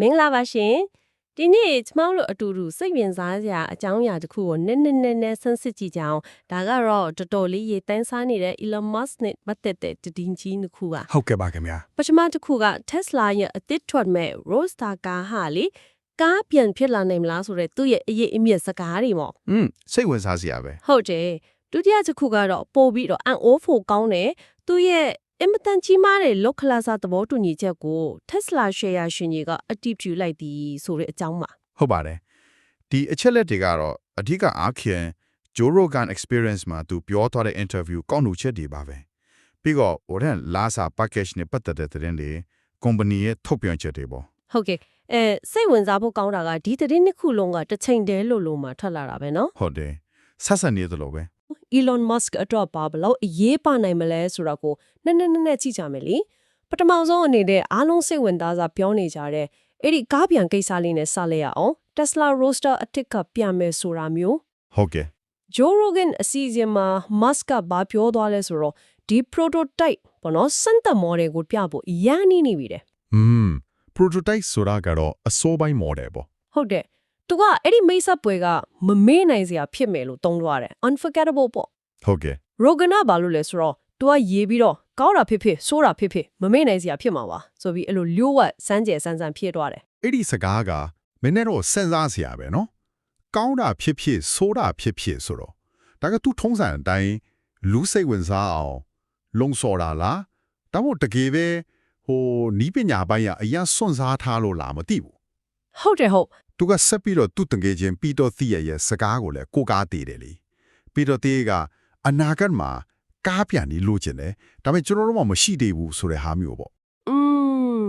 မင်္ဂလာပါရှင်ဒီနေ့ကျမတို့အတူတူစိတ်ဝင်စားစရာအကြောင်းအရာတစ်ခုကိုနည်းနည်းနည်းနည်းဆန်းစစ်ကြည့်ကြအောင်ဒါကတော့တော်တော်လေးရေးတန်းစားနေတဲ့ Elon Musk နဲ့ပတ်သက်တဲ့တည်င်းကြီးတစ်ခုပါဟုတ်ကဲ့ပါခင်ဗျာပထမတစ်ခုက Tesla ရဲ့အသစ်ထွက်မဲ့ Roadster ကားဟာလေကားပြန်ဖြစ်လာနိုင်မလားဆိုတော့သူ့ရဲ့အရေးအမြစ်စကားတွေပေါ့อืมစိတ်ဝင်စားစရာပဲဟုတ်တယ်ဒုတိယတစ်ခုကတော့ပို့ပြီးတော့အန်အိုးဖို့ကောင်းတယ်သူရဲ့ အင်မတန်ကြီးမားတဲ့လောက်ခလာစားသဘောတူညီချက်ကို Tesla share ရှင်ကြီးကအတည်ပြုလိုက်သည်ဆိုတဲ့အကြောင်းပါ ဟုတ်ပါတယ်ဒီအချက်လက်တွေကတော့အဓိကအားဖြင့် Joe Rogan experience မှာသူပြောသွားတဲ့ interview ကောက်နှုတ်ချက်တွေပါပဲပြီးတော့ Oren Lasa package နဲ့ပတ်သက်တဲ့သတင်းတွေ company ရဲ့ထုတ်ပြန်ချက်တွေပေါ့ ဟုတ်ကဲ့အဲစိတ်ဝင်စားဖို့ကောင်းတာကဒီသတင်းနှစ်ခုလုံးကတစ်ချိန်တည်းလို့လို့မှထွက်လာတာပဲเนาะ ဟုတ်တယ်ဆက်ဆက်နေသလိုပဲ Elon Musk အတွက်ပါဘလို့အရေးပါနိုင်မလဲဆိုတော့ကိုနည်းနည်းနည်းနည်းကြည့်ကြမယ်လीပထမဆုံးအနေနဲ့အားလုံးစိတ်ဝင်စားစွာပြောနေကြတဲ့အဲ့ဒီကားပြန်ကိစ္စလေးနဲ့စလိုက်ရအောင် Tesla Roadster အထက်ကပြန်မယ်ဆိုတာမျိုးဟုတ်ကဲ့ Joe Rogan အစီအစဉ်မှာ Musk ကဘာပြောသွားလဲဆိုတော့ဒီ prototype ပေါ့နော်စမ်းသပ် model ကိုပြဖို့အရန်နေနေပြီတဲ့อืม prototype ဆိုတာကတော့အစိုးပိုင်း model ပေါ့ဟုတ်တယ် သူကအဲ့ဒီမိတ်ဆက်ပွဲကမမေ့နိုင်စရာဖြစ်မယ်လို့သုံးထားတယ် unforgettable ပေါ့ဟုတ်ကဲ့ Rogana ဘာလို့လဲဆိုတော့သူကရေးပြီးတော့ကောင်းတာဖြစ်ဖြစ်ဆိုးတာဖြစ်ဖြစ်မမေ့နိုင်စရာဖြစ်မှာပါဆိုပြီးအဲ့လိုလျှို့ဝှက်စမ်းကြယ်စမ်းစမ်းဖြစ်သွားတယ်အဲ့ဒီစကားကမင်းနဲ့တော့စဉ်းစားစရာပဲနော်ကောင်းတာဖြစ်ဖြစ်ဆိုးတာဖြစ်ဖြစ်ဆိုတော့ဒါကသူထုံးစံအတိုင်းလူစိတ်ဝင်စားအောင်လုံဆော်တာလားဒါမှမဟုတ်တကယ်ပဲဟိုနီးပညာပိုင်းကအရင်စွန့်စားထားလို့လားမသိဘူး ဟုတ်တယ်ဟုတ်သူကဆက်ပြီးတော့သူ့တငယ်ချင်းပီတော်သီရဲ့စကားကိုလည်းကိုကားတည်တယ်လေပီတော်သီကအနာဂတ်မှာကားပြန်နေလို့ကျင်တယ်ဒါပေမဲ့ကျွန်တော်တို့မှမရှိသေးဘူးဆိုတဲ့ဟာမျိုးပေါ့อืม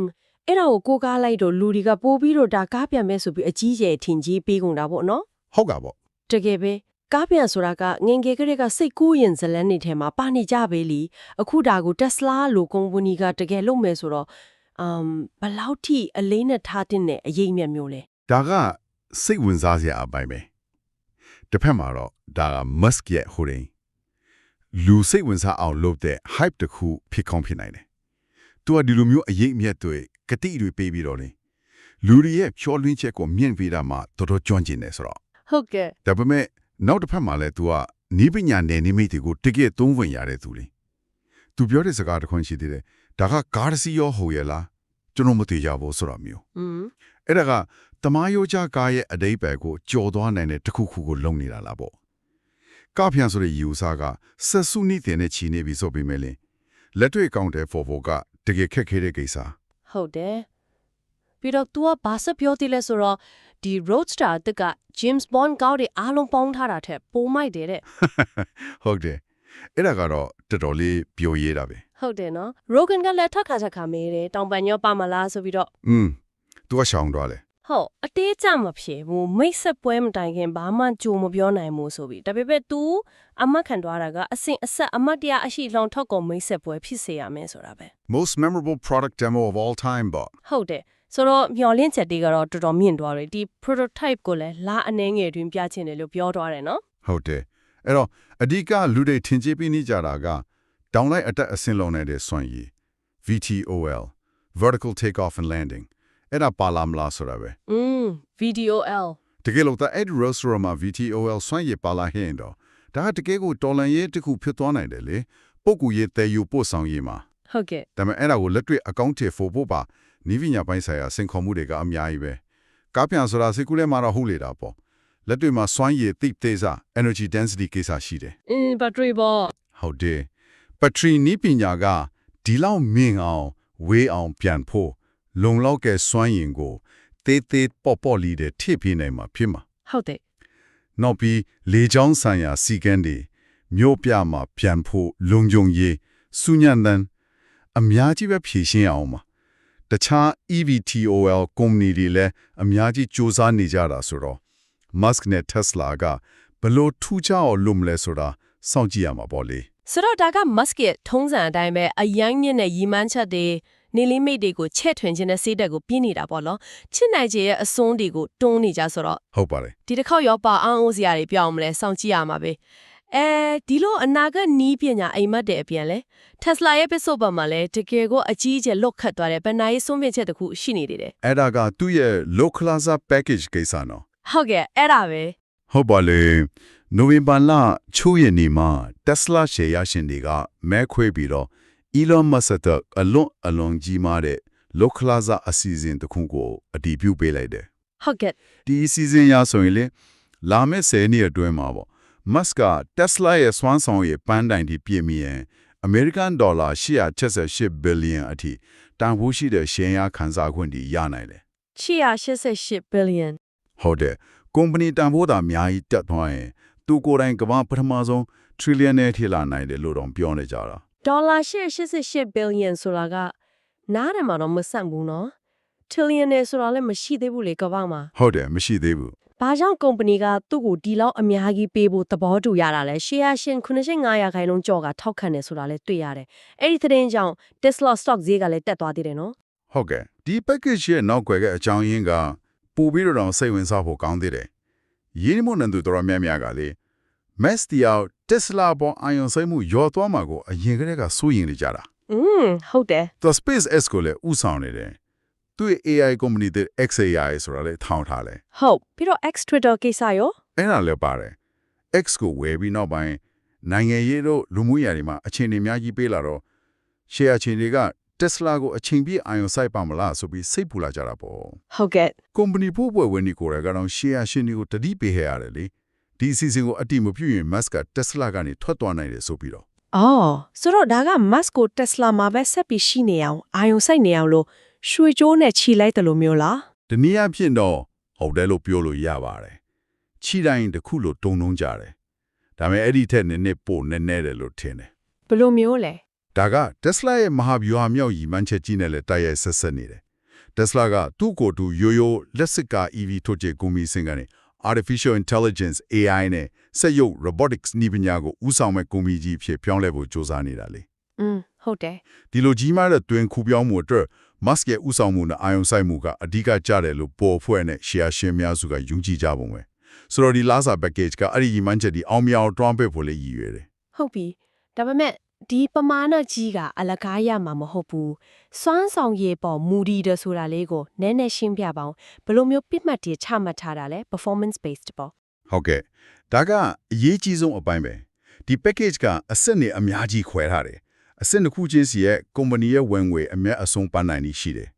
အဲ့ဒါကိုကိုကားလိုက်တော့လူတွေကပို့ပြီးတော့ဒါကားပြန်မဲ့ဆိုပြီးအကြီးကျယ်ထင်ကြီးပေးကုန်တာပေါ့နော်ဟုတ်ကဲ့ပေါ့တကယ်ပဲကားပြန်ဆိုတာကငင်ငယ်ကလေးကစိတ်ကူးရင်ဇလန်းနေထဲမှာပါနေကြပဲလीအခုဒါကို Tesla လိုကုမ္ပဏီကတကယ်လုပ်မယ်ဆိုတော့ အမ်ဘယ်လောက်ထိအလေးနဲ့ထားတဲ့အရေးမြတ်မျိုးလဲဒါကစိတ်ဝင်စားစရာအပိုင်းပဲတစ်ဖက်မှာတော့ဒါက Musk ရဲ့ဟိုရင်လူစိတ်ဝင်စားအောင်လုပ်တဲ့ hype တစ်ခုဖြစ်ကောင်းဖြစ်နိုင်တယ်သူကဒီလိုမျိုးအရေးအမြတ်တွေကတိတွေပေးပြီးတော့လေလူတွေရဲ့ဖြောလွှင်းချက်ကိုမြင့်ပေးတာမှတော်တော်ကျွမ်းကျင်တယ်ဆိုတော့ဟုတ်ကဲ့ဒါပေမဲ့နောက်တစ်ဖက်မှာလည်း तू ကနီးပညာနယ်နိမိတ်တွေကိုတကယ်သုံးဝင်ရတဲ့သူလေ तू ပြောတဲ့စကားတစ်ခွန်းရှိသေးတယ် ဒါကကားတစ်စီးရောဟုတ်ရဲ့လားကျွန်တော်မသိကြဘူးဆိုတော့မျိုး อืม အဲ့ဒါကတမားယောချကားရဲ့အတိတ်ပဲကိုကြော်သွားနိုင်တဲ့တစ်ခုခုကိုလုံနေတာလားပေါ့ကားပြန်ဆိုတဲ့ယူဆကဆက်စုနိတဲ့နဲ့ချီနေပြီဆိုပေမဲ့လေလက်တွေ့ကောင်းတဲ့ for for ကတကယ်ခက်ခဲတဲ့ကိစ္စ ဟုတ်တယ်ပြီးတော့ तू ကဘာဆက်ပြောသေးလဲဆိုတော့ဒီ Roadster တက်က James Bond ကောက်တွေအားလုံးပေါင်းထားတာထက်ပိုမိုက်တယ်တဲ့ ဟုတ်တယ်အဲ့ဒါကတော့တော်တော်လေးပျော်ရတာပဲ ဟုတ်တယ်နော် Rogan ကလည်းထပ်ခါချက်ခါမေးတယ်တောင်ပန်ရောပါမလားဆိုပြီးတော့ อืม तू ကရှောင်သွားလေ ဟုတ်အတေးကြမဖြစ်ဘူးမိတ်ဆက်ပွဲမတိုင်ခင်ဘာမှကြိုမပြောနိုင်ဘူးဆိုပြီးဒါပေမဲ့ तू အမတ်ခံသွားတာကအစင်အဆက်အမတ်တရားအရှိလောင်ထောက်ကုန်မိတ်ဆက်ပွဲဖြစ်စေရမယ်ဆိုတာပဲ most memorable product demo of all time ပေါ့ ဟုတ်တယ်ဆိုတော့မျော်လင့်ချက်တွေကတော့တော်တော်မြင့်သွားတယ်ဒီ prototype ကိုလည်းလာအနေငယ်တွင်ပြချင်တယ်လို့ပြောသွားတယ်နော် ဟုတ်တယ်အဲ့တော့အဓိကလူတွေထင်ကြီးပြီးနေကြတာက တောင်လိုက်အတက်အဆင့်လုံးနေတဲ့စွမ်းရည် VTOL vertical take off and landing အဲ့ဒါပါလာမလားဆိုတာပဲอืม VDOL တကယ်လို့အဲ့ဒီ restaurant မှာ VTOL စွမ်းရည်ပါလာဟင်းတော့ဒါကတကယ်ကိုတော်လန်ရေးတစ်ခုဖြစ်သွားနိုင်တယ်လေပုတ်ကူရေးတဲယူပို့ဆောင်ရေးမှာဟုတ်ကဲ့ဒါပေမဲ့အဲ့ဒါကိုလက်တွေ့အကောင့်ထေဖို့ဖို့ပါနိဗ္ဗာန်ပိုင်းဆိုင်ရာစင်ခေါ်မှုတွေကအများကြီးပဲကားပြန်ဆိုတာစိတ်ကူးလဲမှာတော့ဟုတ်လေတာပေါ့လက်တွေ့မှာစွမ်းရည်တိတ်သေးစား energy density ကိစ္စရှိတယ်အင်းဘက်ထရီပေါ့ဟုတ်တယ် ပထရီနီးပညာကဒီလောက်မြင့်အောင်ဝေးအောင်ပြန်ဖို့လုံလောက်ကဲစွမ်းရင်ကိုတေးသေးပေါ့ပေါ့လေးတဲ့ထိပြနိုင်မှာဖြစ်မှာဟုတ်တယ်နောက်ပြီးလေချောင်းဆိုင်ရာစီကန်းတွေမြို့ပြမှာပြန်ဖို့လုံခြုံရေးစုညံတန်းအများကြီးပဲဖြည့်ရှင်းအောင်မှာတခြား EVTOL ကုမ္ပဏီတွေလည်းအများကြီးစူးစမ်းနေကြတာဆိုတော့ Musk နဲ့ Tesla ကဘလို့ထူးခြားအောင်လုပ်မလဲဆိုတာစောင့်ကြည့်ရမှာပေါ့လေ ဆိုတော့ဒါက Musk ရဲ့ထုံးစံအတိုင်းပဲအရင်ညနဲ့ရီမန်းချက်တွေနေလိမိတ်တွေကိုချက်ထွင်ခြင်းနဲ့စေးတက်ကိုပြင်းနေတာပေါ့နော်ချစ်နိုင်ခြင်းရဲ့အစွန်းတွေကိုတွန်းနေကြဆိုတော့ဟုတ်ပါတယ်ဒီတစ်ခေါက်ရောပါအောင်အိုးစရာတွေပြောင်းမလဲစောင့်ကြည့်ရမှာပဲအဲဒီလိုအနာဂတ်နီးပညာအိမ်မက်တဲ့အပြင်လဲ Tesla ရဲ့ပစ္စုပန်မှာလဲတကယ်ကိုအကြီးအကျယ်လွတ်ခတ်သွားတဲ့ဘဏ္ဍာရေးဆုံးဖြတ်ချက်တစ်ခုရှိနေသေးတယ်အဲ့ဒါကသူ့ရဲ့ localiza package ကိစ္စနော်ဟုတ်ကဲ့အဲ့ဒါပဲဟုတ်ပါလေ နိုဝင်ဘာလချိုးရနေမှာ Tesla ရှယ်ယာရှင်တွေကမဲခွေပြီးတော့ Elon Musk ကအလွန်အလွန်ကြီးမားတဲ့ localiza အစီအစဉ်တစ်ခုကိုအတည်ပြုပေးလိုက်တယ်ဟုတ်ကဲ့ဒီအစီအစဉ်ရဆိုရင်လေလာမယ့်10နှစ်အတွင်းမှာပေါ့ Musk က Tesla ရဲ့စွမ်းဆောင်ရည်ပန်းတိုင်ဒီပြည့်မီရင် American Dollar 878 billion အထိတန်ဖိုးရှိတဲ့ရှယ်ယာခံစားခွင့်တွေရနိုင်တယ်188 billion ဟုတ်တယ်ကုမ္ပဏီတန်ဖိုးသာအများကြီးတက်သွားရင် သူကိုယ်တိုင်ကမ္ဘာပထမဆုံး trillion နဲ့ထိလာနိုင်တယ်လို့တော့ပြောနေကြတာဒေါ်လာ188 billion ဆိုတာကနားတယ်မှာတော့မဆန့်ဘူးနော် trillion နဲ့ဆိုတာလည်းမရှိသေးဘူးလေကမ္ဘာမှာဟုတ်တယ်မရှိသေးဘူးဘာကြောင့်ကုမ္ပဏီကသူ့ကိုဒီလောက်အများကြီးပေးဖို့သဘောတူရတာလဲ share ရှင်9500ခိုင်နှုန်းကျော်ကထောက်ခံတယ်ဆိုတာလည်းတွေ့ရတယ်အဲ့ဒီသတင်းကြောင့် Tesla stock ဈေးကလည်းတက်သွားသေးတယ်နော်ဟုတ်ကဲ့ဒီ package ရဲ့နောက်ွယ်ကအကြောင်းရင်းကပို့ပြီးတော့စိတ်ဝင်စားဖို့ကောင်းသေးတယ် ရင်းနှီးမှုနဲ့သူတော်များများကလေ Mass တီယော Tesla ပေါ်အာရုံစိုက်မှုရောသွားမှာကိုအရင်ကတည်းကစိုးရင်နေကြတာอืมဟုတ်တယ်သူ SpaceX ကိုလည်းဥဆောင်နေတယ်သူ့ရဲ့ AI ကုမ္ပဏီတဲ့ XAI ဆိုတာလည်းထောင်ထားတယ်ဟုတ်ပြီးတော့ X Twitter ကိစ္စရောအဲ့ဒါလည်းပါတယ် X ကိုဝယ်ပြီးနောက်ပိုင်းနိုင်ငံရေးတို့လူမှုရေးတွေမှာအချိန်တွေအများကြီးပေးလာတော့ share အချိန်တွေက Tesla ကိုအချိန်ပြည့်အာရုံစိုက်ပါမလားဆိုပြီးစိတ်ပူလာကြတာပေါ့ဟုတ်ကဲ့ကုမ္ပဏီဖို့ပွဲဝင်ဒီကိုယ်တိုင်ကတော့ share ရှင်တွေကိုတတိပေးခဲ့ရတယ်လေဒီအစီအစဉ်ကိုအတိမပြုရင် Musk က Tesla ကနေထွက်သွားနိုင်တယ်ဆိုပြီးတော့အော်ဆိုတော့ဒါက Musk ကို Tesla မှာပဲဆက်ပြီးရှိနေအောင်အာယုံစိုက်နေအောင်လို့ရွှေကြိုးနဲ့ခြိလိုက်တယ်လို့မျိုးလားဒီနည်းအားဖြင့်တော့ဟုတ်တယ်လို့ပြောလို့ရပါတယ်ခြိတိုင်းတစ်ခုလို့တုံတုံးကြတယ်ဒါပေမဲ့အဲ့ဒီထက်နည်းနည်းပိုနည်းနည်းတယ်လို့ထင်တယ်ဘယ်လိုမျိုးလဲ ဒါက Tesla ရဲ့မဟာဗျူဟာမြောက်ရည်မှန်းချက်ကြီးနဲ့လည်းတိုက်ရိုက်ဆက်ဆက်နေတယ် Tesla ကသူ့ကိုယ်သူရိုးရိုးလက်စစ်ကာ EV ထုတ်ချေကုမ္ပဏီစင်ကနေ Artificial Intelligence AI နဲ့စက်ရုပ် Robotics နည်းပညာကိုဦးဆောင်မဲ့ကုမ္ပဏီကြီးဖြစ်ပြောင်းလဲဖို့စ조사နေတာလေ อืมဟုတ်တယ် ဒီလိုကြီးမားတဲ့တွင်ခုပြောင်းမှုအတွက် Musk ရဲ့ဦးဆောင်မှုနဲ့အာရုံစိုက်မှုကအဓိကကျတယ်လို့ပေါ်ဖွဲ့နဲ့ share ရှင်များစုကယုံကြည်ကြပုံပဲဆိုတော့ဒီ Lasa package ကအဲ့ဒီရည်မှန်းချက်ဒီအောင်မြင်အောင်တွန်းပေးဖို့လေရည်ရွယ်တယ် ဟုတ်ပြီဒါပေမဲ့ ဒီပမာဏကြီးကအလကားရမှာမဟုတ်ဘူးစွမ်းဆောင်ရည်ပေါ်မူတည်တယ်ဆိုတာလေးကိုနည်းနည်းရှင်းပြပါအောင်ဘယ်လိုမျိုးပြစ်မှတ်တွေချမှတ်ထားတာလဲ performance based ပေါ့ဟုတ်ကဲ့ဒါကအရေးကြီးဆုံးအပိုင်းပဲဒီ package ကအစစ်နဲ့အများကြီးခွဲထားတယ်အစစ်တစ်ခုချင်းစီရဲ့ကုမ္ပဏီရဲ့ဝင်ငွေအမြတ်အဆုံးပန်းနိုင်နေရှိတယ်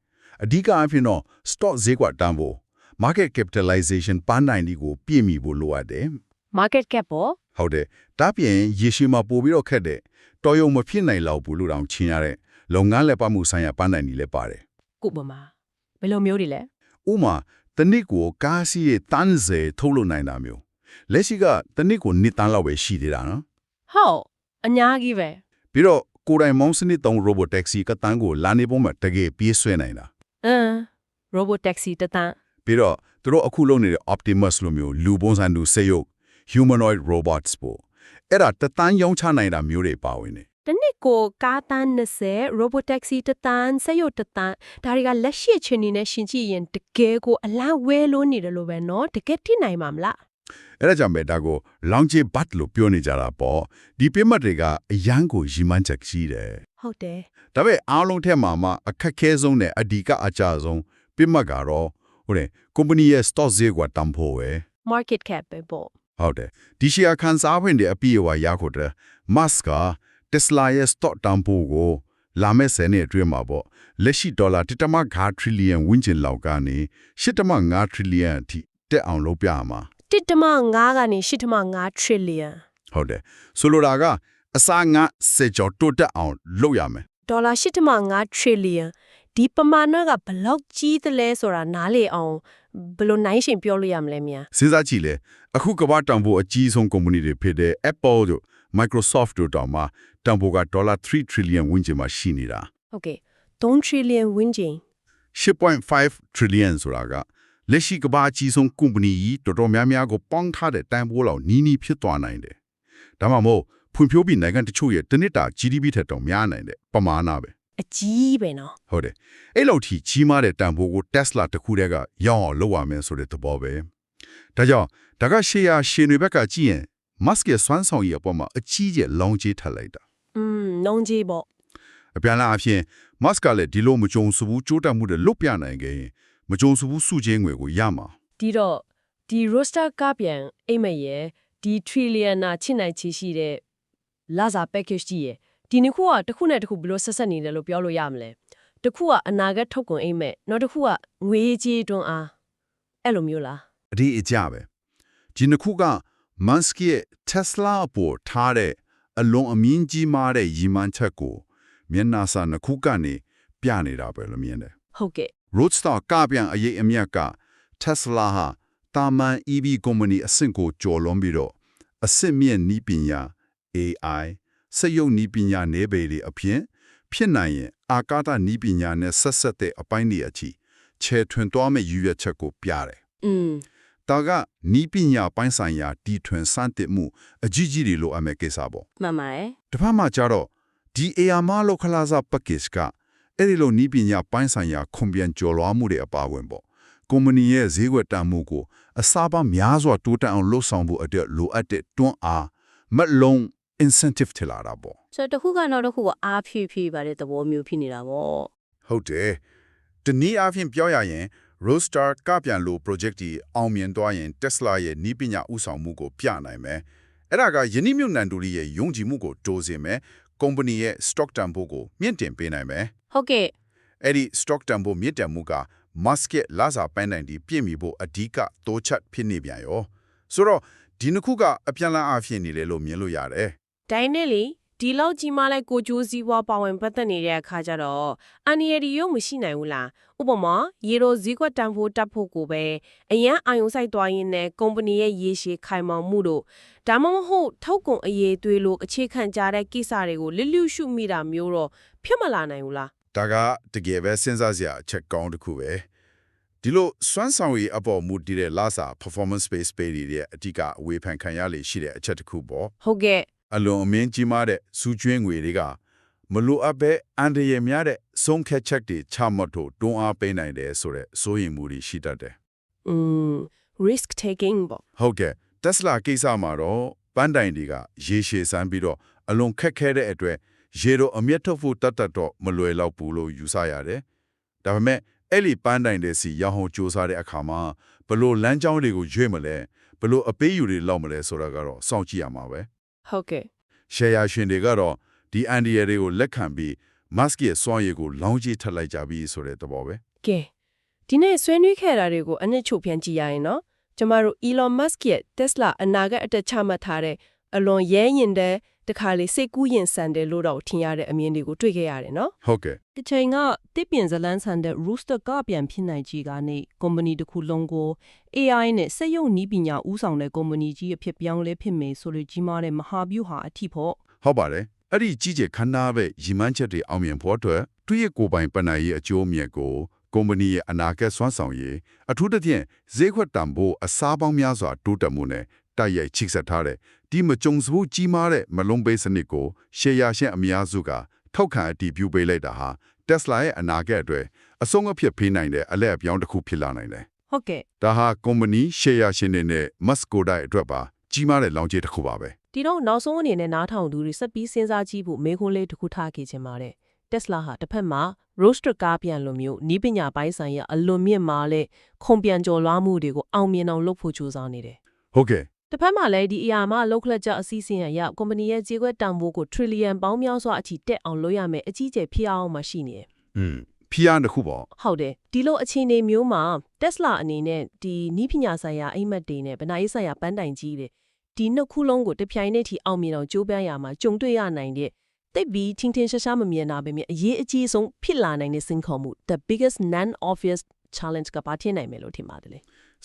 အဓိကအဖြစ်တော့ stock ဈေးကွက်တန်ဖို့ market capitalization ပန်းနိုင်ဒီကိုပြည့်မီဖို့လိုအပ်တယ် market cap ပေါ့ဟုတ်တယ်ဒါပြင်ရေရှည်မှာပို့ပြီးတော့ခက်တဲ့ တော်ရုံမဖြစ်နိုင်လောက်ဘူးလို့တောင်ချင်ရတဲ့လုပ်ငန်းလက်ပတ်မှုဆိုင်ရာပန်းနိုင်နေလဲပါတယ်ကုပမာဘယ်လိုမျိုးတွေလဲဥမာတနစ်ကိုကားစီးရဲ့တန်းစေထုတ်လုပ်နိုင်တာမျိုးလက်ရှိကတနစ်ကိုနှစ်တန်းလောက်ပဲရှိသေးတာနော်ဟုတ်အများကြီးပဲပြီးတော့ကိုယ်တိုင်မောင်းစနစ်သုံး robot taxi ကတန်းကိုလာနေပေါ်မှာတကယ်ပြေးဆွဲနိုင်တာအင်း robot taxi တတန်းပြီးတော့သူတို့အခုလုပ်နေတဲ့ Optimus လိုမျိုးလူပုံစံတူစေရုပ် humanoid robots ပေါ့ အဲ့ဒါတတန်းရောင်းချနိုင်တာမျိုးတွေပါဝင်တယ် တနစ်ကိုကားတန်း20 robot taxi တတန်းဆက်ရုပ်တတန်းဒါတွေကလက်ရှိအချိန်နေနဲ့ရှင်ကြည့်ရင်တကယ်ကိုအလားဝဲလို့နေတယ်လို့ပဲเนาะတကယ်ထိနိုင်မှာမလား အဲ့ဒါကြောင့်ပဲဒါကို launch bat လို့ပြောနေကြတာပေါ့ဒီပြမတ်တွေကအရန်ကိုရီမန်းချက်ကြီးတယ် ဟုတ်တယ် ဒါပေမဲ့အားလုံးထက်မှာမှအခက်ခဲဆုံးနဲ့အဓိကအကျဆုံးပြမတ်ကတော့ဟုတ်တယ်ကုမ္ပဏီရဲ့ stock ဈေးကတန်ဖို့ပဲ market cap ပဲပေါ့ ဟုတ်တယ်ဒီရှီယာခန်းစားဝင်တဲ့အပြည့်အဝရဖို့တဲ့ Musk က Tesla ရဲ့ stock တန်ဖိုးကိုလာမယ့်ဆယ်နှစ်အတွင်းမှာပေါ့လက်ရှိဒေါ်လာ1.5 trillion ဝန်းကျင်လောက်ကနေ8.5 trillion အထိတက်အောင်လုပ်ပြရမှာ1.5ကနေ8.5 trillion ဟုတ်တယ်ဆိုလိုတာကအစားငါစေကျော်တိုးတက်အောင်လုပ်ရမယ်ဒေါ်လာ8.5 trillion ဒီပမာဏကဘယ်လောက်ကြီးသလဲဆိုတာနားလေအောင်ဘယ်လိုနိုင်ရှင်ပြောလို့ရမလဲမြာစဉ်းစားကြည့်လေအခုကမ္ဘာတန်ဖိုးအကြီးဆုံးကုမ္ပဏီတွေဖြစ်တဲ့ Apple တို့ Microsoft တို့တောင်မှတန်ဖိုးကဒေါ်လာ3 trillion ဝန်းကျင်မှာရှိနေတာဟုတ်ကဲ့3 trillion ဝန်းကျင်8.5 trillion ဆိုတာကလက်ရှိကမ္ဘာအကြီးဆုံးကုမ္ပဏီကြီးတော်တော်များများကိုပေါင်းထားတဲ့တန်ဖိုးလောက်နီးနီးဖြစ်သွားနိုင်တယ်။ဒါမှမဟုတ်ဖွံ့ဖြိုးပြီးနိုင်ငံတချို့ရဲ့တစ်နှစ်တာ GDP ထက်တောင်များနိုင်တဲ့ပမာဏပဲ အကြီးပဲနော်။ဟုတ်တယ်။အဲ့လောက်ထိကြီးမားတဲ့တန်ဖိုးကို Tesla တစ်ခုတည်းကရောင်းအောင်လုပ်ရမယ်ဆိုတဲ့သဘောပဲ။ဒါကြောင့်ဒါကရှေ့ရရှင်တွေဘက်ကကြည့်ရင် mask ရဲ့စွမ်းဆောင်ရည်အပေါ်မှာအကြီးကျယ်လောင်းကြီးထပ်လိုက်တာอืมနှုံးကြီးပေါ့အပြန်လာအဖြစ် mask ကလည်းဒီလိုမကြုံစဘူးကြိုးတက်မှုတွေလွတ်ပြနိုင်ခဲ့ရင်မကြုံစဘူးစုချင်းငွေကိုရမှာဒီတော့ဒီ roster ကပြန်အိမ်မက်ရဲ့ဒီ trillion နာချစ်နိုင်ချီရှိတဲ့လာစာ package ကြီးရဲ့ ဒီနှစ်ခုကတစ်ခုနဲ့တစ်ခုဘယ်လိုဆက်ဆက်နေတယ်လို့ပြောလို့ရမလဲတစ်ခုကအနာဂတ်ထုတ်ကုန်အိမ်မက်နောက်တစ်ခုကငွေကြေးတွန်းအားအဲ့လိုမျိုးလားအဒီအကြပဲဒီနှစ်ခုက mask ရဲ့ Tesla အပေါ်ထားတဲ့အလွန်အမြင့်ကြီးမားတဲ့ရည်မှန်းချက်ကိုမျက်နှာစာနှစ်ခုကနေပြနေတာပဲလို့မြင်တယ်ဟုတ်ကဲ့ Roadster ကပြန်အရေးအမြတ်က Tesla ဟာတာမန် EV company အဆင့်ကိုကျော်လွန်ပြီးတော့အဆင့်မြင့်နည်းပညာ AI စက်ရုပ်နည်းပညာနယ်ပယ်တွေအပြင်ဖြစ်နိုင်ရင်အာကာသနည်းပညာနဲ့ဆက်ဆက်တဲ့အပိုင်းတွေအထိချဲထွင်သွားမယ့်ရည်ရွယ်ချက်ကိုပြတယ်อืม။ဒါကနီးပညာပိုင်းဆိုင်ရာတီထွင်စမ်းသစ်မှုအကြီးကြီးတွေလိုအပ်မဲ့ကိစ္စပေါ့မှန်ပါတယ်။တစ်ဖက်မှာကျတော့ဒီ AR မလောက်ခလာစား package ကအဲ့ဒီလိုနီးပညာပိုင်းဆိုင်ရာခွန်ပြန်ကျော်လွှားမှုတွေအပါအဝင်ပေါ့။ကုမ္ပဏီရဲ့ဈေးကွက်တန်မှုကိုအစားပါများစွာတိုးတက်အောင်လှုပ်ဆောင်ဖို့အတွက်လိုအပ်တဲ့တွန်းအားမက်လုံး incentive ထလာတာပေါ့ဆိုတော့တစ်ခုကတော့တစ်ခုကအားဖြည့်ဖြည့်ပါတဲ့သဘောမျိုးဖြစ်နေတာပေါ့။ဟုတ်တယ်။တနည်းအားဖြင့်ပြောရရင် Roadster ကပြန်လို့ project ကြီးအောင်မြင်သွားရင် Tesla ရဲ့နီးပညာဥဆောင်မှုကိုပြနိုင်မယ်။အဲ့ဒါကယင်းနှမြုပ်နှံတူရဲ့ယုံကြည်မှုကိုတိုးစေမယ်။ company ရဲ့ stock တန်ဖိုးကိုမြင့်တင်ပေးနိုင်မယ်။ဟုတ်ကဲ့အဲ့ဒီ stock တန်ဖိုးမြင့်တက်မှုက market လာစာပန်းနိုင်ဒီပြည့်မီဖို့အဓိကတိုးချက်ဖြစ်နေပြန်ရောဆိုတော့ဒီနှစ်ခုကအပြန်လန်းအဖြစ်နေလေလို့မြင်လို့ရတယ် ဒိုင်းနဲ့လေဒီလောက်ကြီးမားလိုက်ကိုကြိုးစည်းဝါပါဝင်ပတ်သက်နေတဲ့အခါကျတော့အန်ရီရီရုံမရှိနိုင်ဘူးလားဥပမာရေရိုဈေးကွက်တန်ဖိုးတက်ဖို့ကိုပဲအရန်အာယုံဆိုင်သွားရင်းနဲ့ကုမ္ပဏီရဲ့ရေရှည်ခိုင်မာမှုတို့ဒါမှမဟုတ်ထုတ်ကုန်အရေးသွေးလို့အခြေခံကြတဲ့ကိစ္စတွေကိုလစ်လျူရှုမိတာမျိုးတော့ဖြစ်မလာနိုင်ဘူးလားဒါကတကယ်ပဲစဉ်းစားစရာအချက်ကောင်းတစ်ခုပဲဒီလိုစွမ်းဆောင်ရည်အပေါ်မူတည်တဲ့လာစာ performance space pay တွေရဲ့အဓိကအဝေဖန်ခံရလေရှိတဲ့အချက်တစ်ခုပေါ့ဟုတ်ကဲ့ အလွန်အမင်းကြီးမားတဲ့စူးကျွင်းငွေတွေကမလိုအပ်ပဲအန်ဒရယ်များတဲ့ဆုံးဖြတ်ချက်တွေချမှတ်ဖို့တွန်းအားပေးနိုင်တယ်ဆိုတဲ့စိုးရိမ်မှုတွေရှိတတ်တယ်อืม risk taking ပေါ့ဟုတ်ကဲ့ Tesla ကိစ္စမှာတော့ပန်းတိုင်တွေကရေရှည်စမ်းပြီးတော့အလွန်ခက်ခဲတဲ့အတွက်ရေတော့အမျက်ထုတ်ဖို့တတ်တတ်တော့မလွယ်တော့ဘူးလို့ယူဆရတယ်။ဒါပေမဲ့အဲ့ဒီပန်းတိုင်တွေစီရောင်းအောင်စူးစမ်းတဲ့အခါမှာဘလို့လမ်းကြောင်းတွေကိုရွေ့မလဲဘလို့အပေးယူတွေလောက်မလဲဆိုတာကတော့စောင့်ကြည့်ရမှာပဲ ဟုတ်ကဲ့။ share ရရှင်တွေကတော့ဒီအန်ဒီယာတွေကိုလက်ခံပြီး mask ရဲ့စွမ်းရည်ကိုလောင်းကြီးထပ်လိုက်ကြပြီဆိုတဲ့သဘောပဲကဲဒီနေ့ဆွေးနွေးခဲ့တာတွေကိုအနစ်ချုပ်ပြန်ကြည့်ရရင်နော်ကျမတို့ Elon Musk ရဲ့ Tesla အနာဂတ်အတက်ချမှတ်ထားတဲ့အလွန်ရဲရင်တဲ့ တခါလေစိတ်ကူးရင်ဆန်တယ်လို့တော့ထင်ရတဲ့အမြင်တွေကိုတွေ့ခဲ့ရတယ်နော်။ဟုတ်ကဲ့တစ်ချိန်ကတစ်ပြင်ဇလန်းဆန်တဲ့ Rooster ကပြန်ဖြစ်နိုင်ကြီးကနေကုမ္ပဏီတစ်ခုလုံးကို AI နဲ့စက်ရုပ်နည်းပညာဦးဆောင်တဲ့ကုမ္ပဏီကြီးအဖြစ်ပြောင်းလဲဖြစ်မယ်ဆိုလို့ကြီးမားတဲ့မဟာဗျူဟာအထိဖို့ဟုတ်ပါတယ်။အဲ့ဒီကြီးကျယ်ခမ်းနားပဲရီမန်းချက်တွေအောင်မြင်ဖို့အတွက်သူ့ရဲ့ကိုယ်ပိုင်ပဏ္ဍာရေးအကျိုးအမြတ်ကိုကုမ္ပဏီရဲ့အနာဂတ်စွမ်းဆောင်ရည်အထူးသဖြင့်ဈေးခွက်တန်ဖိုးအစားပေါင်းများစွာတိုးတက်မှုနဲ့တိုက်ရိုက်ချိတ်ဆက်ထားတဲ့ ဒီမကြုံစဘူးကြီးမားတဲ့မလုံးပေးစနစ်ကိုရှယ်ယာရှင်အများစုကထောက်ခံအတည်ပြုပေးလိုက်တာဟာ Tesla ရဲ့အနာဂတ်အတွက်အဆုံးအဖြစ်ဖေးနိုင်တဲ့အလဲအပြောင်းတစ်ခုဖြစ်လာနိုင်တယ်ဟုတ်ကဲ့။ဒါဟာကုမ္ပဏီရှယ်ယာရှင်တွေနဲ့ Musk ကိုယ်တိုင်အတွက်ပါကြီးမားတဲ့လောင်ကျေးတစ်ခုပါပဲ။ဒီတော့နောက်ဆုံးအနေနဲ့နားထောင်သူတွေစက်ပြီးစဉ်းစားကြည့်ဖို့မေးခွန်းလေးတစ်ခုထားခဲ့ခြင်းပါတယ်။ Tesla ဟာတစ်ဖက်မှာ roaster ကားပြန်လိုမျိုးနီးပညာပိုင်းဆိုင်ရာအလွန်မြင့်မားတဲ့ခုံပြန်ကျော်လွှားမှုတွေကိုအောင်မြင်အောင်လုပ်ဖို့ကြိုးစားနေတယ်ဟုတ်ကဲ့။ တစ်ဖက်မှာလည်းဒီအရာမှာလောက်ခလက်ကြအစီအစဉ်အရကုမ္ပဏီရဲ့ကြေးကွက်တန်ဖိုးကို trillion ပေါင်းများစွာအထိတက်အောင်လုပ်ရမယ်အကြီးကျယ်ဖြစ်အောင်မှရှိနေတယ်อืมဖီးယားတစ်ခုပေါ့။ဟုတ်တယ်ဒီလိုအခြေအနေမျိုးမှာ Tesla အနေနဲ့ဒီနီးပညာဆိုင်ရာအိမ်မက်တွေနဲ့ဗနာရေးဆိုင်ရာပန်းတိုင်ကြီးတွေဒီနှစ်ခုလုံးကိုတစ်ပြိုင်နက်ထိအောင်မြင်အောင်ကြိုးပမ်းရမှာကြုံတွေ့ရနိုင်တဲ့တိတ်ပြီးထင်းထင်းရှားရှားမမြင်တာပဲမြင်အရေးအကြီးဆုံးဖြစ်လာနိုင်တဲ့စင်ခေါ်မှု the biggest non obvious challenge ကပါထင်နိုင်မယ်လို့ထင်ပါတယ်လေ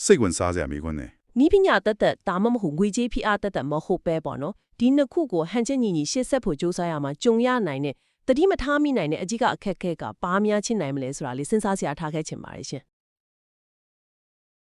စိတ်ဝင်စားစရာမိခွန်းနဲ့ နီးပညာတက်တက်ဒါမှမဟုတ်ငွေကြေးဖိအားတက်တက်မဟုတ်ပဲပေါ့နော်ဒီနှစ်ခုကိုဟန်ချက်ညီညီရှေ့ဆက်ဖို့ကြိုးစားရမှာကြုံရနိုင်တဲ့တတိမထားမိနိုင်တဲ့အကြီးကအခက်အခဲကဘာများချင်းနိုင်မလဲဆိုတာလေးစဉ်းစားစရာထားခဲ့ချင်ပါတယ်ရှင်